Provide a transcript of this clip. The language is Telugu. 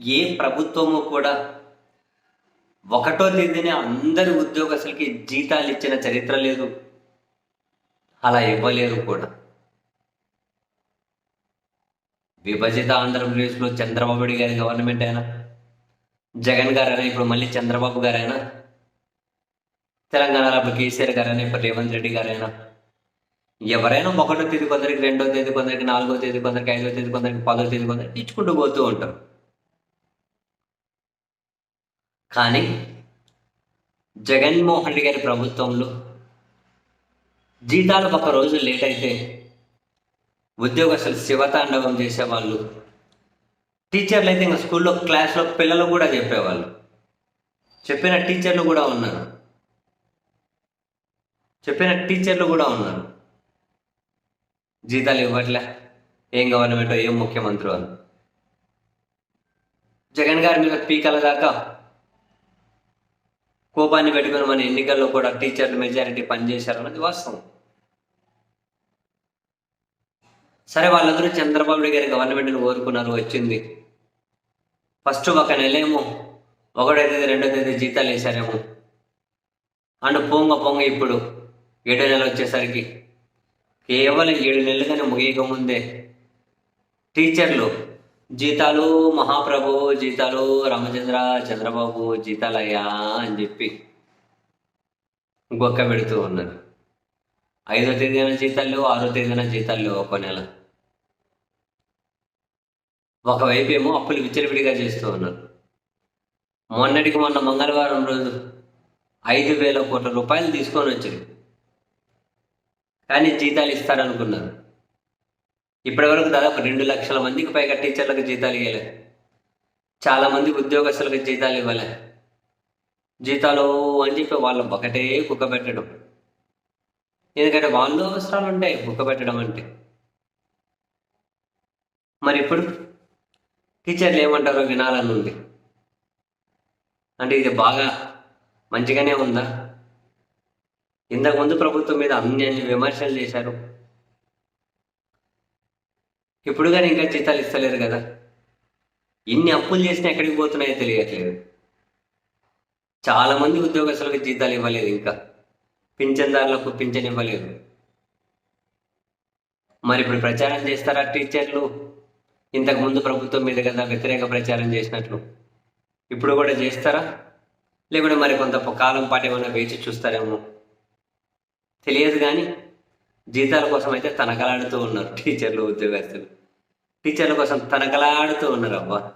ఏ ప్రభుత్వము కూడా ఒకటో తేదీనే అందరి ఉద్యోగస్తులకి జీతాలు ఇచ్చిన చరిత్ర లేదు. అలా ఇవ్వలేదు కూడా. విభజిత ఆంధ్రప్రదేశ్లో చంద్రబాబు గారి గవర్నమెంట్ అయినా జగన్ గారైనా ఇప్పుడు మళ్ళీ చంద్రబాబు గారైనా తెలంగాణలో అప్పుడు కేసీఆర్ గారైనా ఇప్పుడు రేవంత్ రెడ్డి గారైనా ఎవరైనా ఒకటో తేదీ కొందరికి రెండో తేదీ కొందరికి నాలుగో తేదీ కొందరికి ఐదో తేదీ కొందరికి పదో తేదీ కొందరికి ఇచ్చుకుంటూ పోతూ ఉంటారు. కానీ జగన్మోహన్ రెడ్డి గారి ప్రభుత్వంలో జీతాలు ఒక రోజు లేట్ అయితే ఉద్యోగస్తులు శివతాండవం చేసేవాళ్ళు. టీచర్లు అయితే ఇంకా స్కూల్లో క్లాస్లో పిల్లలు కూడా చెప్పేవాళ్ళు. చెప్పిన టీచర్లు కూడా ఉన్నారు. చెప్పిన టీచర్లు కూడా ఉన్నారు. జీతాలు ఇవ్వట్లే. ఏం గవర్నమెంట్ ఏం ముఖ్యమంత్రి అని జగన్ గారి మీద పీకల దాకా కోపాన్ని పెట్టుకుని మన ఎన్నికల్లో కూడా టీచర్లు మెజారిటీ పనిచేశారన్నది వాస్తవం. సరే వాళ్ళందరూ చంద్రబాబు నాయుడు గారి గవర్నమెంట్ని కోరుకున్నారు వచ్చింది. ఫస్ట్ ఒక నెలేమో ఒకటో తేదీ రెండో తేదీ జీతాలు వేశారేమో. అండ్ పొంగ పొంగ ఇప్పుడు ఏడో నెల వచ్చేసరికి కేవలం ఏడు నెలలుగానే ముగియక ముందే టీచర్లు జీతాలు మహాప్రభు జీతాలు రామచంద్ర చంద్రబాబు జీతాలయ్యా అని చెప్పి గొక్క పెడుతూ ఉన్నారు ఐదో తేదీన జీతాలు ఆరో తేదీన జీతాలు ఒక నెల. ఒకవైపు ఏమో అప్పులు విచ్చలవిడిగా చేస్తూ ఉన్నారు మొన్నటికి మొన్న మంగళవారం రోజు ఐదు వేల కోట్ల రూపాయలు తీసుకొని వచ్చారు. కానీ జీతాలు ఇస్తారనుకున్నారు. ఇప్పటివరకు దాదాపు రెండు లక్షల మందికి పైగా టీచర్లకు జీతాలు ఇవ్వలే. చాలా మంది ఉద్యోగస్తులకు జీతాలు ఇవ్వలే. జీతాలు అని చెప్పి వాళ్ళు ఒకటే కుక్క పెట్టడం. ఎందుకంటే వాళ్ళు అవసరాలు ఉంటాయి కుక్క పెట్టడం అంటే. మరి ఇప్పుడు టీచర్లు ఏమంటారో వినాలని ఉంది. అంటే ఇది బాగా మంచిగానే ఉందా? ఇంతకుముందు ప్రభుత్వం మీద అన్ని విమర్శలు చేశారు. ఇప్పుడు కానీ ఇంకా జీతాలు ఇస్తలేరు కదా. ఇన్ని అప్పులు చేసినా ఎక్కడికి పోతున్నాయో తెలియట్లేదు. చాలా మంది ఉద్యోగస్తులకు జీతాలు ఇవ్వలేదు ఇంకా. పింఛన్దారులకు పింఛన్ ఇవ్వలేదు. మరి ఇప్పుడు ప్రచారం చేస్తారా టీచర్లు? ఇంతకు ముందు ప్రభుత్వం మీద కదా వ్యతిరేక ప్రచారం చేసినట్లు. ఇప్పుడు కూడా చేస్తారా? లేకుంటే మరి కొంత కాలం పాటు ఏమైనా వేచి చూస్తారేమో. తెలియదు కానీ జీతాల కోసం అయితే తనకలాడుతూ ఉన్నారు టీచర్లు ఉద్యోగస్తులు. టీచర్ల కోసం తనకలాడుతూ ఉన్నారు అబ్బా.